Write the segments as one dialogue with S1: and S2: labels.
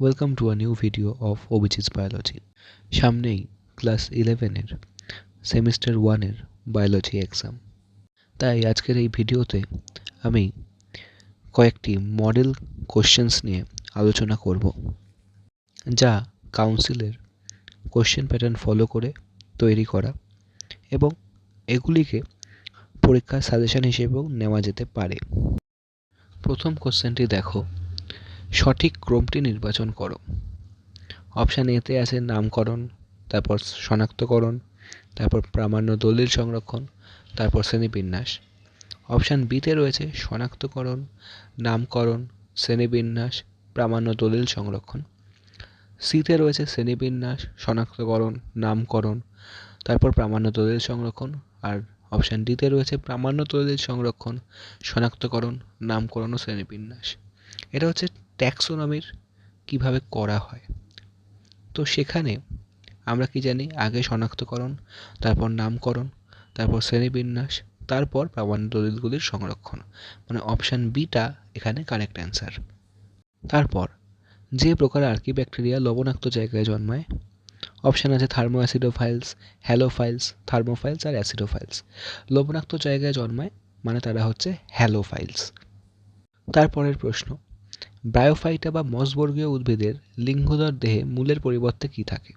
S1: Welcome to a new video of ওবিচিস biology সামনেই class ইলেভেনের semester ওয়ানের বায়োলজি এক্সাম তাই আজকের এই ভিডিওতে আমি কয়েকটি মডেল কোশ্চেন্স নিয়ে আলোচনা করব, যা কাউন্সিলের কোশ্চেন প্যাটার্ন ফলো করে তৈরি করা এবং এগুলিকে পরীক্ষার সাজেশন হিসেবেও নেওয়া যেতে পারে। প্রথম কোশ্চেনটি দেখো। সঠিক ক্রমটি নির্বাচন করো। অপশান এতে আছে নামকরণ, তারপর শনাক্তকরণ, তারপর প্রামাণ্য দলিল সংরক্ষণ, তারপর শ্রেণীবিন্যাস। অপশান বিতে রয়েছে শনাক্তকরণ, নামকরণ, শ্রেণীবিন্যাস, প্রামাণ্য দলিল সংরক্ষণ। সিতে রয়েছে শ্রেণীবিন্যাস, শনাক্তকরণ, নামকরণ, তারপর প্রামাণ্য দলিল সংরক্ষণ আর অপশান ডিতে রয়েছে প্রামাণ্য দলিল সংরক্ষণ, শনাক্তকরণ, নামকরণ ও শ্রেণীবিন্যাস। এটা হচ্ছে ট্যাক্সোনমির কীভাবে করা হয়। তো সেখানে আমরা কি জানি, আগে শনাক্তকরণ, তারপর নামকরণ, তারপর শ্রেণীবিন্যাস, তারপর প্রামাণ্য দলিলগুলির সংরক্ষণ। মানে অপশান বিটা এখানে কারেক্ট অ্যান্সার তারপর, যে প্রকার আর্কি ব্যাকটেরিয়া লবণাক্ত জায়গায় জন্মায়, অপশান আছে থার্মো অ্যাসিডোফাইলস হ্যালোফাইলস, থার্মোফাইলস আর অ্যাসিডোফাইলস। লবণাক্ত জায়গায় জন্মায় মানে তারা হচ্ছে হ্যালোফাইলস। তারপরের প্রশ্ন ব্রায়োফাইটা বা মসবর্গীয় উদ্ভিদের লিঙ্গধর দেহে মূলের পরিবর্তে কী থাকে?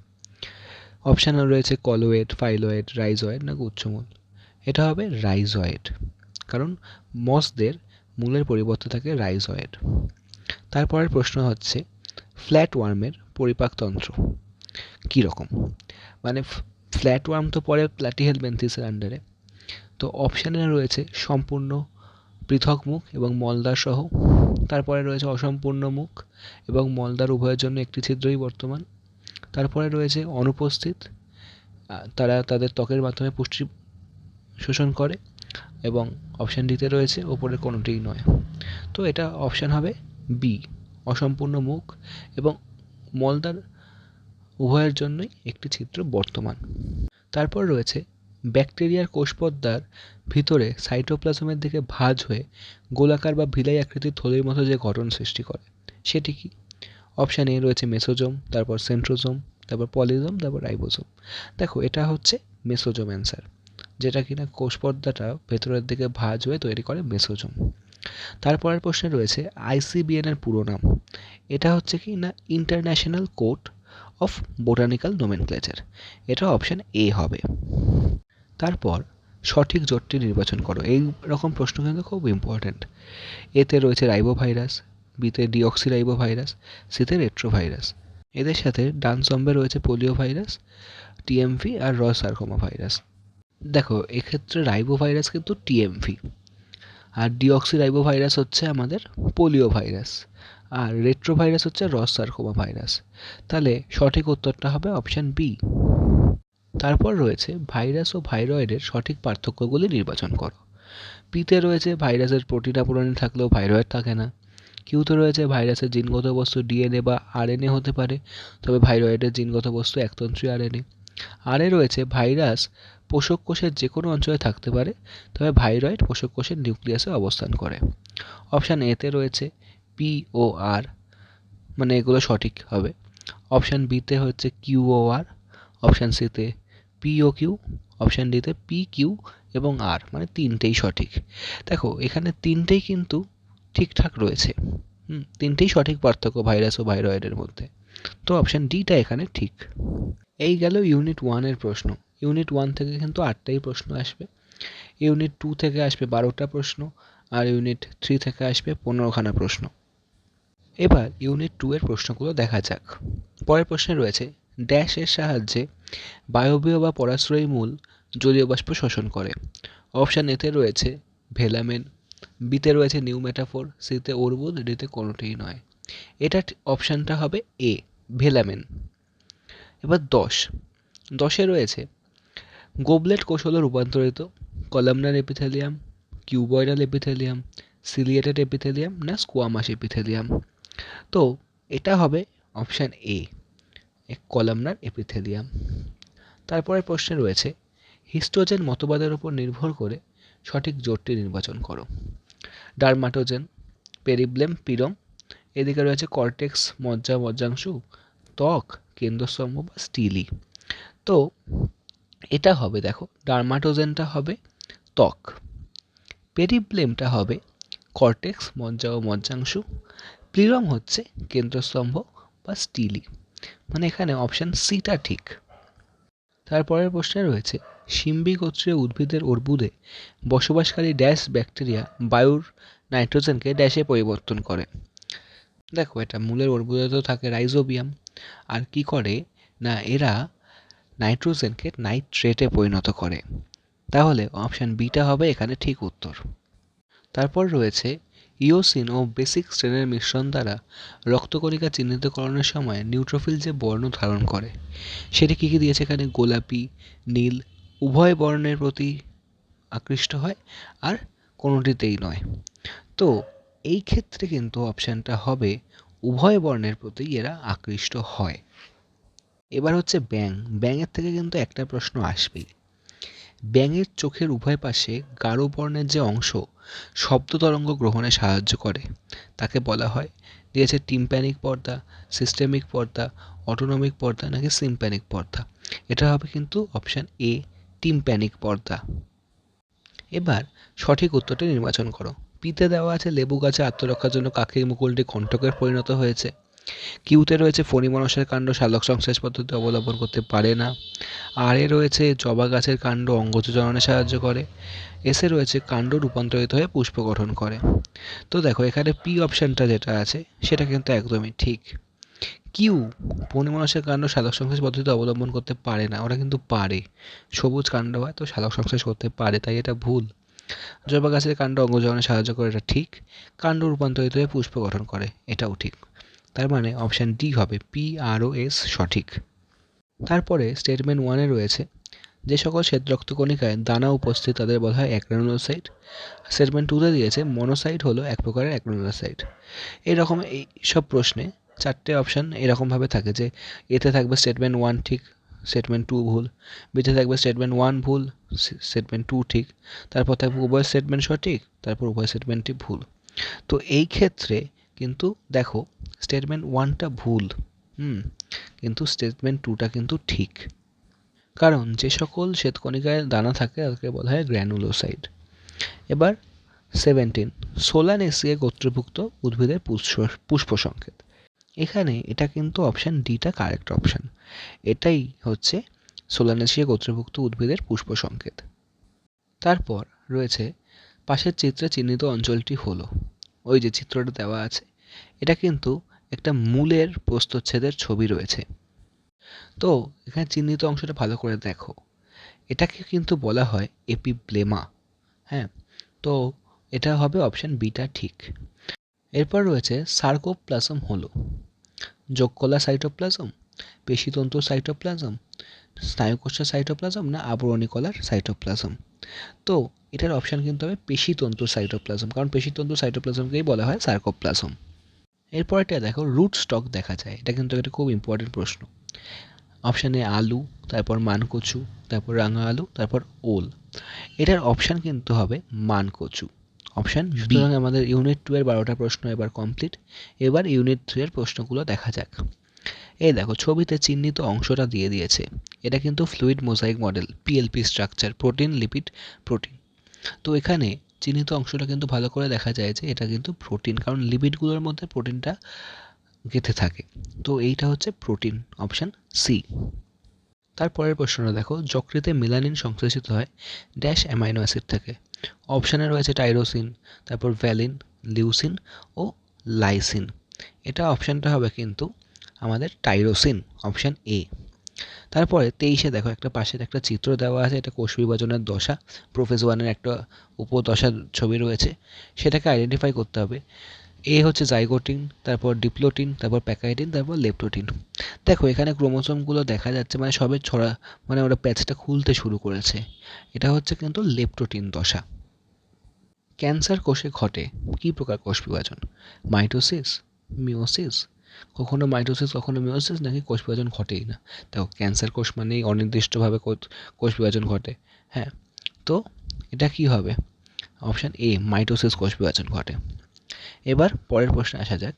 S1: অপশান রয়েছে কলোয়েড, ফাইলয়েড, রাইজয়েড না উচ্চমূল। এটা হবে রাইজয়েড, কারণ মসদের মূলের পরিবর্তে থাকে রাইজয়েড। তারপরের প্রশ্ন হচ্ছে, ফ্ল্যাট ওয়ার্মের পরিপাকতন্ত্র কীরকম মানে ফ্ল্যাট ওয়ার্ম তো পরে প্ল্যাটিহেলমেন্থিসের আন্ডারে। তো অপশানে রয়েছে সম্পূর্ণ পৃথক মুখ এবং মলদার সহ। তারপরে রয়েছে অসম্পূর্ণ মুখ এবং মলদার উভয়ের জন্য একটি ছিদ্রই বর্তমান। তারপরে রয়েছে অনুপস্থিত তারা তাদের ত্বকের মাধ্যমে পুষ্টি শোষণ করে এবং অপশান ডিতে রয়েছে ওপরের কোনোটিই নয়। তো এটা অপশান হবে বি অসম্পূর্ণ মুখ এবং মলদার উভয়ের জন্যই একটি ছিদ্র বর্তমান। তারপর রয়েছে ব্যাকটেরিয়ার কোষপদ্মার ভিতরে সাইটোপ্লাজমের দিকে ভাঁজ হয়ে গোলাকার বা ভিলাই আকৃতির থলির মতো যে গঠন সৃষ্টি করে, সেটি কি? অপশান এ রয়েছে মেসোজোম, তারপর সেন্ট্রোজোম, তারপর পলিজোম, তারপর রাইবোজোম। দেখো, এটা হচ্ছে মেসোজোম অ্যান্সার যেটা কিনা কোষপর্দাটা ভেতরের দিকে ভাঁজ হয়ে তৈরি করে মেসোজোম। তারপরের প্রশ্নে রয়েছে আইসিবিএন এর পুরো নাম, এটা হচ্ছে কি না international court of botanical nomenclature এটা অপশান এ হবে। তারপর সঠিক জোটটি নির্বাচন করো। এই রকম প্রশ্ন কিন্তু খুব ইম্পর্ট্যান্ট এতে রয়েছে রাইবোভাইরাস, বিতে ডিঅক্সিরাইবোভাইরাস, সিতে রেট্রোভাইরাস। এদের সাথে ডান স্তম্ভে রয়েছে পোলিও ভাইরাস টিএমভি আর রস সার্কোমা ভাইরাস দেখো, এক্ষেত্রে রাইবোভাইরাস কিন্তু টিএমভি। আর ডিঅক্সিরাইবোভাইরাস হচ্ছে আমাদের পোলিও ভাইরাস আর রেট্রোভাইরাস হচ্ছে রস সার্কোমা ভাইরাস তাহলে সঠিক উত্তরটা হবে অপশান বি। তারপর রয়েছে ভাইরাস ও ভাইরয়েডের সঠিক পার্থক্যগুলি নির্বাচন করো। পিতে রয়েছে ভাইরাসের প্রোটিন আবরণী থাকলেও ভাইরয়েড থাকে না। কিউতে রয়েছে ভাইরাসের জিনগত বস্তু ডিএনএ বা আরএনএ হতে পারে, তবে ভাইরয়েডের জিনগত বস্তু একতন্ত্রী আরএনএ। আরে রয়েছে ভাইরাস পোষক কোষের যে কোনো অঞ্চলে থাকতে পারে, তবে ভাইরয়েড পোষক কোষের নিউক্লিয়াসে অবস্থান করে। অপশান এতে রয়েছে পি ও আর মানে এগুলো সঠিক হবে। অপশান বিতে হচ্ছে কিউ ও আর অপশান সিতে পি ও কিউ অপশান ডিতে পি কিউ এবং আর মানে তিনটেই সঠিক। দেখো, এখানে তিনটেই কিন্তু ঠিকঠাক রয়েছে। হুম, তিনটেই সঠিক পার্থক্য ভাইরাস ও ভাইরয়েডের মধ্যে। তো অপশান ডিটা এখানে ঠিক। এই গেল ইউনিট ওয়ানের প্রশ্ন। ইউনিট ওয়ান থেকে কিন্তু আটটাই প্রশ্ন আসবে। ইউনিট টু থেকে আসবে বারোটা প্রশ্ন আর ইউনিট থ্রি থেকে আসবে পনেরোখানা প্রশ্ন। এবার ইউনিট টু এর প্রশ্নগুলো দেখা যাক। পরের প্রশ্নে রয়েছে ড্যাশের সাহায্যে বায়বীয় বা পরাশ্রয়ী মূল জলীয় বাষ্প শোষণ করে। অপশান এতে রয়েছে ভেলামেন, বিতে রয়েছে নিউ মেটাফোর, সিতে অর্বুদ ডিতে কোনোটিই নয়। এটা অপশানটা হবে এ, ভেলামেন। এবার দশ। দশে রয়েছে গোবলেট কোষ হলো রূপান্তরিত columnar epithelium, cuboidal epithelium, ciliated epithelium না স্কোয়ামাস এপিথেলিয়াম। তো এটা হবে অপশান এ। কলামনার এপিথেলিয়াম তারপরের প্রশ্নে রয়েছে হিস্টোজেন মতবাদের উপর নির্ভর করে সঠিক জোটটি নির্বাচন করো। ডারমাটোজেন পেরিব্লেম পিরম এদিকে রয়েছে কর্টেক্স মজ্জা, মজ্জাংশু, ত্বক, কেন্দ্রস্তম্ভ বা স্টিলি। তো এটা হবে দেখো, ডার্মাটোজেনটা হবে ত্বক পেরিপ্লেমটা হবে কর্টেক্স মজ্জা ও মজ্জাংশু প্লিরম হচ্ছে কেন্দ্রস্তম্ভ বা স্টিলি। মানে এখানে অপশান সিটা ঠিক। তারপরের প্রশ্নে রয়েছে সিম্বি গোত্রীয় উদ্ভিদের অর্বুদে বসবাসকারী ড্যাশ ব্যাকটেরিয়া বায়ুর নাইট্রোজেনকে ড্যাশে পরিবর্তন করে। দেখো, এটা মূলের অর্বুদে তো থাকে রাইজোবিয়াম। আর কি করে? না, এরা নাইট্রোজেনকে নাইট্রেটে পরিণত করে। তাহলে অপশান বিটা হবে এখানে ঠিক উত্তর। তারপর রয়েছে ইওসিন ও বেসিক স্ট্রেনের মিশ্রণ দ্বারা রক্তকণিকা চিহ্নিতকরণের সময় নিউট্রোফিল যে বর্ণ ধারণ করে, সেটি কী কী দিয়েছে এখানে? গোলাপি, নীল, উভয় বর্ণের প্রতি আকৃষ্ট হয় আর কোনোটিতেই নয়। তো এই ক্ষেত্রে কিন্তু অপশানটা হবে উভয় বর্ণের প্রতি এরা আকৃষ্ট হয়। এবার হচ্ছে ব্যাং ব্যাঙের থেকে কিন্তু একটা প্রশ্ন আসবেই। ব্যাঙের চোখের উভয় পাশে গাঢ় বর্ণের যে অংশ শব্দ তরঙ্গ গ্রহণে সাহায্য করে। তাকে বলা হয়, দিয়েছে টিম্প্যানিক পর্দা, সিস্টেমিক পর্দা, অটোনমিক পর্দা নাকি সিম্প্যানিক পর্দা। এটা হবে কিন্তু অপশান এ, টিম্প্যানিক পর্দা। এবার সঠিক উত্তরটি নির্বাচন করো। পিতে দেওয়া আছে লেবু গাছে আত্মরক্ষার জন্য কাকের মুকুলটি কণ্টকের পরিণত হয়েছে? কিউতে রয়েছে ফণিমনসের কাণ্ড, শালক সংশ্লেষ পদ্ধতি অবলম্বন করতে পারে না। আর রয়েছে জবা গাছের কাণ্ড, অঙ্গজ জননে সাহায্য করে। এসে রয়েছে কাণ্ড রূপান্তরিত হয়ে পুষ্প গঠন করে। তো দেখো, এখানে পি অপশানটা যেটা আছে, সেটা কিন্তু একদমই ঠিক। কিউ ফণিমনসের কাণ্ড, শালক সংশ্লেষ পদ্ধতি অবলম্বন করতে পারে না, ওরা কিন্তু পারে। সবুজ কাণ্ড হয় তো শালক সংশ্লেষ করতে পারে, তাই এটা ভুল। জবা গাছের কাণ্ড অঙ্গজনে সাহায্য করে, এটা ঠিক। কাণ্ড রূপান্তরিত হয়ে পুষ্প গঠন করে, এটাও ঠিক। তার মানে অপশান ডি হবে পি আর ও এস সঠিক। তারপরে স্টেটমেন্ট ওয়ানে রয়েছে, যে সকল শ্বেত রক্তকণিকায় দানা উপস্থিত তাদের বলা হয় অ্যাক্রানোসাইট স্টেটমেন্ট টুতে দিয়েছে মনোসাইট হলো এক প্রকারের অ্যাক্রানোসাইট এইরকম এই সব প্রশ্নে চারটে অপশান এরকমভাবে থাকে, যে এতে থাকবে স্টেটমেন্ট ওয়ান ঠিক স্টেটমেন্ট টু ভুল বিতে থাকবে স্টেটমেন্ট ওয়ান ভুল স্টেটমেন্ট টু ঠিক, তারপর থাকবে উভয় স্টেটমেন্ট সঠিক, তারপর উভয় স্টেটমেন্টটি ভুল। তো এই ক্ষেত্রে কিন্তু দেখো স্টেটমেন্ট ওয়ানটা ভুল, হুম, কিন্তু স্টেটমেন্ট টুটা কিন্তু ঠিক। কারণ যে সকল শ্বেতকণিকায় দানা থাকে, তাকে বলা হয় গ্র্যানুলোসাইড এবার সেভেন্টিন সোলানেসিয়া গোত্রভুক্ত উদ্ভিদের পুষ্প সংকেত। এখানে এটা কিন্তু অপশান ডিটা কারেক্ট অপশান এটাই হচ্ছে সোলানেসিয়া গোত্রভুক্ত উদ্ভিদের পুষ্প সংকেত। তারপর রয়েছে, পাশের চিত্রে চিহ্নিত অঞ্চলটি হলো। ওই যে চিত্রটা দেওয়া আছে এটা কিন্তু একটা মূলের প্রস্তচ্ছেদের ছবি রয়েছে। তো, এখানে চিহ্নিত অংশটা ভালো করে দেখো। এটাকে কিন্তু বলা হয় এপিব্লেমা হ্যাঁ? তো, এটা হবে অপশান বিটা ঠিক। এরপর রয়েছে সার্কোপ্লাজম হলো। যোগকলা সাইটোপ্লাজম পেশিতন্তু সাইটোপ্লাজম স্নায়ুকোষের সাইটোপ্লাজম না আবরণী কলার সাইটোপ্লাজম তো, এটার অপশান কিন্তু হবে পেশিতন্তু সাইটোপ্লাজম কারণ পেশিতন্তু সাইটোপ্লাজমকেই বলা হয়? সার্কোপ্লাজম এরপরটা দেখো রুট স্টক দেখা যায়। এটা কিন্তু একটা খুব ইম্পর্টেন্ট প্রশ্ন। অপশানে আলু, তারপর মানকচু, তারপর রাঙা আলু, তারপর ওল। এটার অপশান কিন্তু হবে মানকচু। অপশান সুতরাং আমাদের ইউনিট টু এর বারোটা প্রশ্ন এবার কমপ্লিট এবার ইউনিট থ্রি এর প্রশ্নগুলো দেখা যাক। এই দেখো, ছবিতে চিহ্নিত অংশটা দিয়ে দিয়েছে। এটা কিন্তু fluid mosaic model PLP structure protein lipid protein তো এখানে চিহ্নিত অংশটা কিন্তু ভালো করে দেখা যায় যে এটা কিন্তু প্রোটিন কারণ লিপিডগুলোর মধ্যে প্রোটিনটা গেঁথে থাকে। তো এইটা হচ্ছে প্রোটিন অপশান সি তারপরের প্রশ্নটা দেখো, যকৃতে মেলানিন সংশ্লেষিত হয় ড্যাশ অ্যামাইনো অ্যাসিড থেকে। অপশানে রয়েছে টাইরোসিন তারপর ভ্যালিন লিউসিন ও লাইসিন এটা অপশানটা হবে কিন্তু আমাদের টাইরোসিন অপশান এ তারপরে তেইশে দেখো, একটা পাশের একটা চিত্র দেওয়া আছে, এটা কোষ বিভাজনের দশা। প্রোফেস ওয়ানের একটা উপদশার ছবি রয়েছে, সেটাকে আইডেন্টিফাই করতে হবে। এ হচ্ছে জাইগোটিন তারপর ডিপ্লোটিন তারপর প্যাকাইটিন তারপর লেপটোটিন দেখো, এখানে ক্রোমোসোমগুলো দেখা যাচ্ছে মানে সবে ছড়া মানে ওরা প্যাচটা খুলতে শুরু করেছে। এটা হচ্ছে কিন্তু লেপটোটিন দশা। ক্যান্সার কোষে ঘটে কী প্রকার কোষ বিভাজন? মাইটোসিস মিওসিস কখনো মাইটোসিস কখনো মিওসিস নাকি কোষ বিভাজন ঘটেই না। দেখো ক্যান্সার কোষ মানেই অনির্দিষ্টভাবে কোষ বিভাজন ঘটে হ্যাঁ? তো এটা কি হবে? অপশান এ মাইটোসিস কোষ বিভাজন ঘটে। এবার পরের প্রশ্নে আসা যাক।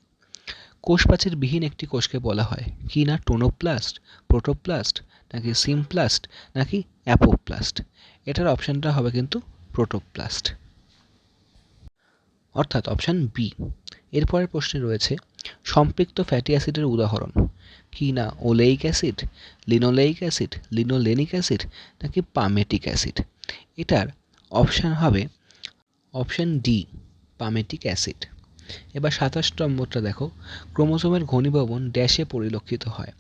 S1: কোষপ্রাচীর বিহীন একটি কোষকে বলা হয় কি না, টোনোপ্লাস্ট, প্রোটোপ্লাস্ট, নাকি সিমপ্লাস্ট, নাকি অ্যাপোপ্লাস্ট? এটার অপশানটা হবে কিন্তু প্রোটোপ্লাস্ট। অর্থাৎ অপশান বি এরপরের প্রশ্নে রয়েছে সম্পৃক্ত ফ্যাটি অ্যাসিডের উদাহরণ। কি না oleic acid linoleic acid linolenic acid নাকি পামেটিক অ্যাসিড এটার অপশান হবে অপশান ডি পামেটিক অ্যাসিড এবার সাতাশ নম্বরটা দেখো। ক্রোমোসোমের ঘনীভবন ড্যাশে পরিলক্ষিত হয়।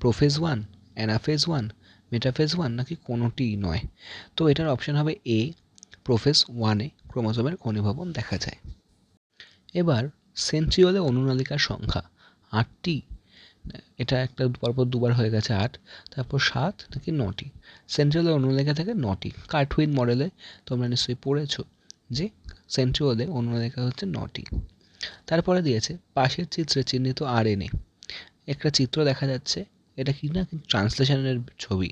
S1: Prophase one anaphase one metaphase one নাকি কোনোটিই নয়। তো এটার অপশান হবে এ প্রোফেজ ওয়ানে ক্রোমোসোমের ঘনীভবন দেখা যায়। এবার সেন্ট্রিওলে অনুনালিকার সংখ্যা, আটটি। এটা একটা পরপর দুবার হয়ে গেছে আট, তারপর সাত নাকি নটি। সেন্ট্রিওলে অনুনালিকা থেকে নটি। কার্টুইন মডেলে তোমরা নিশ্চয়ই পড়েছো যে সেন্ট্রিওলে অনুনালিকা হচ্ছে নটি। তারপরে দিয়েছে, পাশের চিত্রে চিহ্নিত আর এন একটা চিত্র দেখা যাচ্ছে, এটা কি না ট্রান্সলেশনের ছবি।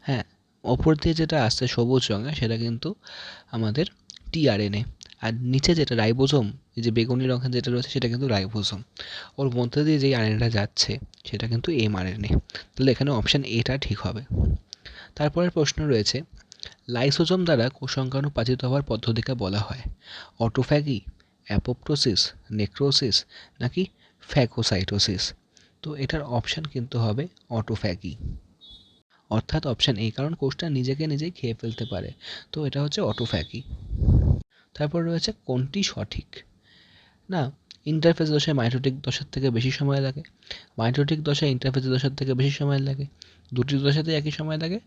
S1: হ্যাঁ ওপর দিয়ে যেটা আসছে সবুজ রঙে, সেটা কিন্তু আমাদের টিআরএনএ। আর নিচে যেটা রাইবোজোম এই যে বেগুনি রঙের যেটা রয়েছে সেটা কিন্তু রাইবোজোম ওর মধ্যে দিয়ে যেই আরএনএটা যাচ্ছে, সেটা কিন্তু এম আরএনএ তাহলে এখানে অপশান এটা ঠিক হবে। তারপরের প্রশ্ন রয়েছে, লাইসোজোম দ্বারা কোষাঙ্গাণু পাচিত হওয়ার পদ্ধতিকে বলা হয়। অটোফ্যাগি, অ্যাপোপ্টোসিস, নেক্রোসিস নাকি ফ্যাগোসাইটোসিস? তো এটার অপশান কিন্তু হবে অটোফ্যাগি। অর্থাৎ অপশান এই কারণ কোষটা নিজেকে নিজেই খেয়ে ফেলতে পারে। তো এটা হচ্ছে অটোফ্যাগি। তারপর রয়েছে কোনটি সঠিক? না ইন্টারফেস দশায় মাইটোটিক দশার থেকে বেশি সময় লাগে। মাইটোটিক দশায় ইন্টারফেস দশার থেকে বেশি সময় লাগে। দুটি দশাতেই একই সময় লাগে,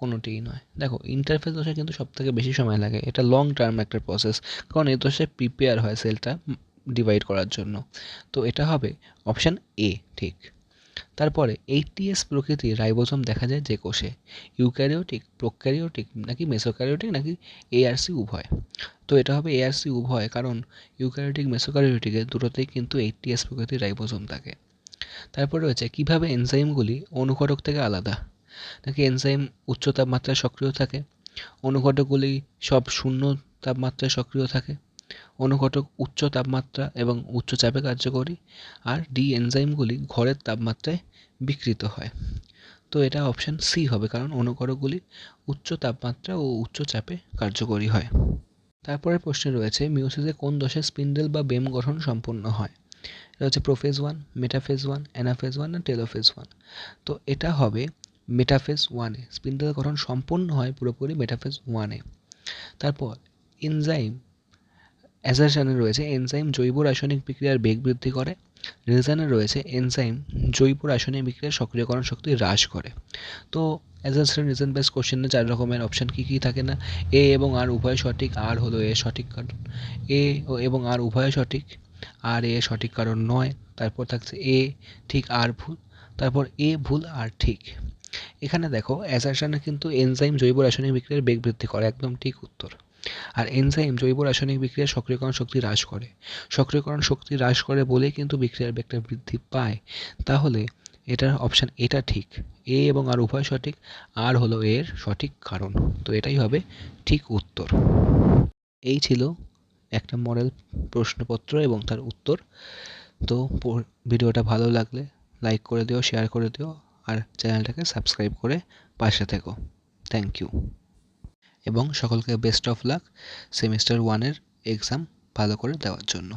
S1: কোনোটিই নয়। দেখো ইন্টারফেস দশায় কিন্তু সব থেকে বেশি সময় লাগে। এটা লং টার্ম একটা প্রসেস কারণ এই দশায় প্রিপেয়ার হয় সেলটা ডিভাইড করার জন্য। তো এটা হবে অপশান এ ঠিক। তারপরে এইটিএস প্রকৃতির রাইবোজোম দেখা যায় যে কোষে। ইউক্যারিওটিক, প্রোক্যারিওটিক নাকি মেসোক্যারিওটিক নাকি এআরসি উভয়। তো এটা হবে এআরসি উভয় কারণ ইউক্যারিওটিক, মেসোক্যারিওটিকে দুটোতেই কিন্তু এইটিএস প্রকৃতির রাইবোজোম থাকে। তারপর রয়েছে কীভাবে এনজাইমগুলি অনুঘটক থেকে আলাদা? নাকি এনজাইম উচ্চ তাপমাত্রায় সক্রিয় থাকে? অনুঘটকগুলি সব শূন্য তাপমাত্রায় সক্রিয় থাকে? অনুঘটক উচ্চ তাপমাত্রা এবং উচ্চ চাপে কার্যকরী? আর ডি এনজাইমগুলি ঘরের তাপমাত্রায় বিকৃত হয়। তো এটা অপশান সি হবে কারণ অনুঘটকগুলি উচ্চ তাপমাত্রা ও উচ্চ চাপে কার্যকরী হয়। তারপরের প্রশ্নে রয়েছে মিউসিসে কোন দশায় স্পিন্ডেল বা বেম গঠন সম্পন্ন হয়? এটা হচ্ছে prophase one, metaphase one, anaphase one না টেলোফেজ ওয়ান। তো এটা হবে মেটাফেজ ওয়ানে স্পিন্ডেল গঠন সম্পন্ন হয় পুরোপুরি মেটাফেজ ওয়ানে তারপর এনজাইম, অ্যাজারশানে রয়েছে, এনজাইম জৈব রাসায়নিক বিক্রিয়ার বেগ বৃদ্ধি করে। রিজানে রয়েছে এনজাইম জৈব রাসায়নিক বিক্রিয়ার সক্রিয়করণ শক্তি হ্রাস করে। তো অ্যাজারশন রিজন বেস কোশ্চেনে চার রকমের অপশান কী কী থাকে না? এ এবং আর উভয় সঠিক আর হলো এ সঠিক কারণ। এ ও এবং আর উভয় সঠিক আর এ সঠিক কারণ নয়। তারপর থাকছে এ ঠিক আর ভুল। তারপর এ ভুল আর ঠিক। এখানে দেখো অ্যাজারশানে কিন্তু এনজাইম জৈব রাসায়নিক বিক্রিয়ার বেগ বৃদ্ধি করে। একদম ঠিক উত্তর। আর এনজাইম জৈব রাসায়নিক বিক্রিয়ার সক্রিয়করণ শক্তি হ্রাস করে। সক্রিয়করণ শক্তি হ্রাস করে বলেই কিন্তু বিক্রিয়ার বেগটা বৃদ্ধি পায়। তাহলে এটার অপশান এটা ঠিক। এ এবং আর উভয় সঠিক আর হলো এর সঠিক কারণ। তো এটাই হবে ঠিক উত্তর। এই ছিল একটা মডেল প্রশ্নপত্র এবং তার উত্তর। তো ভিডিওটা ভালো লাগলে লাইক করে দিও শেয়ার করে দিও, আর চ্যানেলটাকে সাবস্ক্রাইব করে পাশে থেকো। থ্যাংক ইউ এবং সকলকে বেস্ট অফ লাক সেমিস্টার ওয়ানের এক্সাম ভালো করে দেওয়ার জন্য।